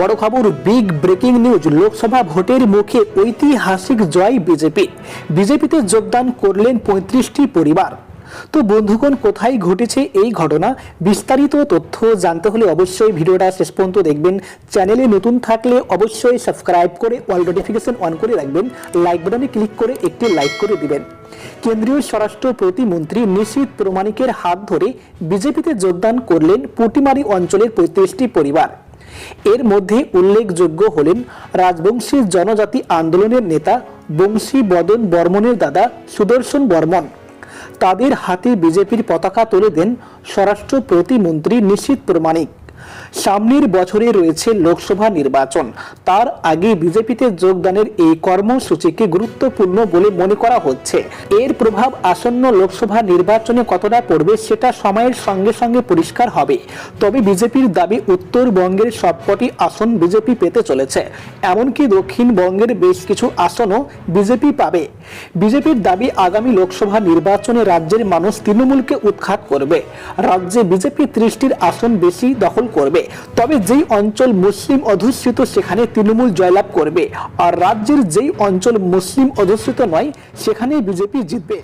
বড় খবর big breaking news Lok Sabha ভোটের মুখে ঐতিহাসিক জয় বিজেপি। বিজেপিতে যোগদান করলেন পঁয়ত্রিশটি পরিবার। তো বন্ধুগণ, কোথায় ঘটেছে এই ঘটনা? বিস্তারিত তথ্য জানতে হলে অবশ্যই ভিডিওটা শেষ পর্যন্ত দেখবেন। চ্যানেলে নতুন থাকলে অবশ্যই সাবস্ক্রাইব করে অল নোটিফিকেশন অন করে রাখবেন। লাইক বাটনে ক্লিক করে একটি লাইক করে দিবেন। কেন্দ্রীয় স্বরাষ্ট্র প্রতিমন্ত্রী নিশীত প্রমাণিকের হাত ধরে বিজেপিতে যোগদান করলেন পুটিমারি অঞ্চলের পঁয়ত্রিশটি পরিবার। এর মধ্যে উল্লেখযোগ্য হলেন রাজবংশীর জনজাতি আন্দোলনের নেতা বংশী বদন বর্মনের দাদা সুদর্শন বর্মন। তাদের হাতে বিজেপির পতাকা তুলে দেন স্বরাষ্ট্র প্রতিমন্ত্রী নিশীত প্রমাণিক। সামনের বছরে রয়েছে লোকসভা নির্বাচন। তার আগে বিজেপিতে যোগদানের এই কর্মসূচিকে গুরুত্বপূর্ণ বলে মনে করা হচ্ছে। এর প্রভাব আসন্ন লোকসভা নির্বাচনে কতটা পড়বে সেটা সময়ের সঙ্গে সঙ্গে পরিষ্কার হবে। তবে বিজেপির দাবি, উত্তরবঙ্গের সবকটি আসন বিজেপি পেতে চলেছে। এমনকি দক্ষিণবঙ্গের বেশ কিছু আসনও বিজেপি পাবে। বিজেপির দাবি, আগামী লোকসভা নির্বাচনে রাজ্যের মানুষ তৃণমূলকে উৎখাত করবে। রাজ্যে বিজেপি ত্রিশটির আসন বেশি দখল করবে। তবে যেই অঞ্চল মুসলিম অধ্যুষিত সেখানে তৃণমূল জয়লাভ করবে। আর রাজ্যের যেই অঞ্চল মুসলিম অধ্যুষিত নয়, সেখানেই বিজেপি জিতবে।